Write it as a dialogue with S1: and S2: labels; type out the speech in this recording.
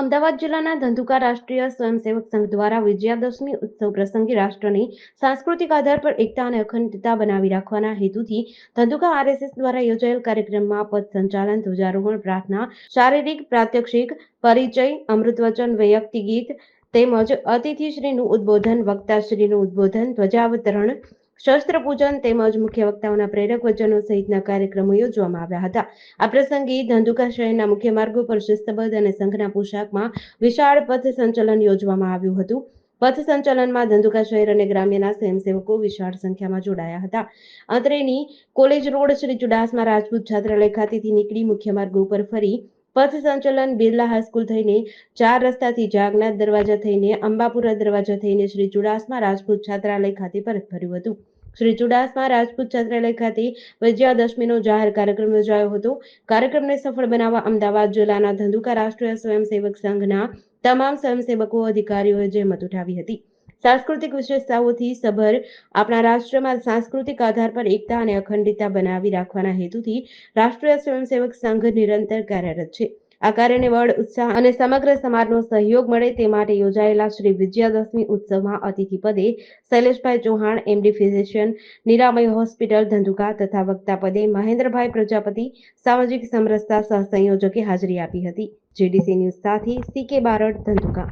S1: અમદાવાદ જિલ્લાના ધંધુકા રાષ્ટ્રીય સ્વયંસેવક સંઘ દ્વારા વિજયાદશમી ઉત્સવ પ્રસંગે રાષ્ટ્રની સાંસ્કૃતિક આધાર પર એકતા અને અખંડતા બનાવી રાખવાના હેતુથી ધંધુકા આરએસએસ દ્વારા યોજાયેલ કાર્યક્રમમાં પદ સંચાલન, ધ્વજારોહણ, પ્રાર્થના, શારીરિક પ્રાત્યક્ષિક પરિચય, અમૃતવચન, વૈયક્તિક ગીત તેમજ અતિથિશ્રીનું ઉદ્બોધન, વક્તાશ્રીનું ઉદ્બોધન, ધ્વજાવતરણ શસ્ત્ર પૂજન તેમજ મુખ્ય વક્તાઓના પ્રેરક વચનો સહિતના કાર્યક્રમો યોજવામાં આવ્યા હતા. આ પ્રસંગે ધંધુકા શહેરના મુખ્ય માર્ગો પર શિસ્તબદ્ધ અને સંઘના પોશાકમાં વિશાળ પથ સંચલન યોજવામાં આવ્યું હતું. પથ સંચલનમાં ધંધુકા શહેર અને ગ્રામ્યના સ્વયંસેવકો વિશાળ સંખ્યામાં જોડાયા હતા. અત્રેની કોલેજ રોડ શ્રી ચુડાસમા રાજપૂત છાત્રાલય ખાતેથી નીકળી મુખ્ય માર્ગો ઉપર ફરી પથ સંચલન બિરલા હાઈસ્કૂલ થઈને ચાર રસ્તાથી જાગનાથ દરવાજા થઈને અંબાપુરા દરવાજા થઈને શ્રી ચુડાસમા રાજપૂત છાત્રાલય ખાતે પરત ફર્યું હતું. શ્રી ચુડાસમા રાજપૂત છાત્રાલય ખાતે વિજયાદશમીનો જાહેર કાર્યક્રમ યોજાયો હતો. કાર્યક્રમને સફળ બનાવવા અમદાવાદ જિલ્લાના ધંધુકા રાષ્ટ્રીય સ્વયંસેવક સંઘના તમામ સ્વયંસેવકો અધિકારીઓએ જહેમત ઉઠાવી હતી. સાંસ્કૃતિક વિશેષતાઓથી સભર આપણા રાષ્ટ્રમાં સાંસ્કૃતિક આધાર પર એકતા અને અખંડિતતા બનાવી રાખવાના હેતુથી રાષ્ટ્રીય સ્વયંસેવક સંઘ નિરંતર કાર્યરત છે. આ કાર્યને બળ ઉત્સાહ અને સમગ્ર સમાજનો સહયોગ મળે તે માટે યોજાયેલા શ્રી વિજયાદશમી ઉત્સવમાં અતિથિ પદે Shaileshbhai Chauhan MD physician, Niramay hospital, Dhandhuka તથા વક્તા પદે મહેન્દ્રભાઈ પ્રજાપતિ, સામાજિક સમરસતા સહ સંયોજકે હાજરી આપી હતી. જેડીસી ન્યૂઝ સાથે સી કે બારડ, ધંધુકા.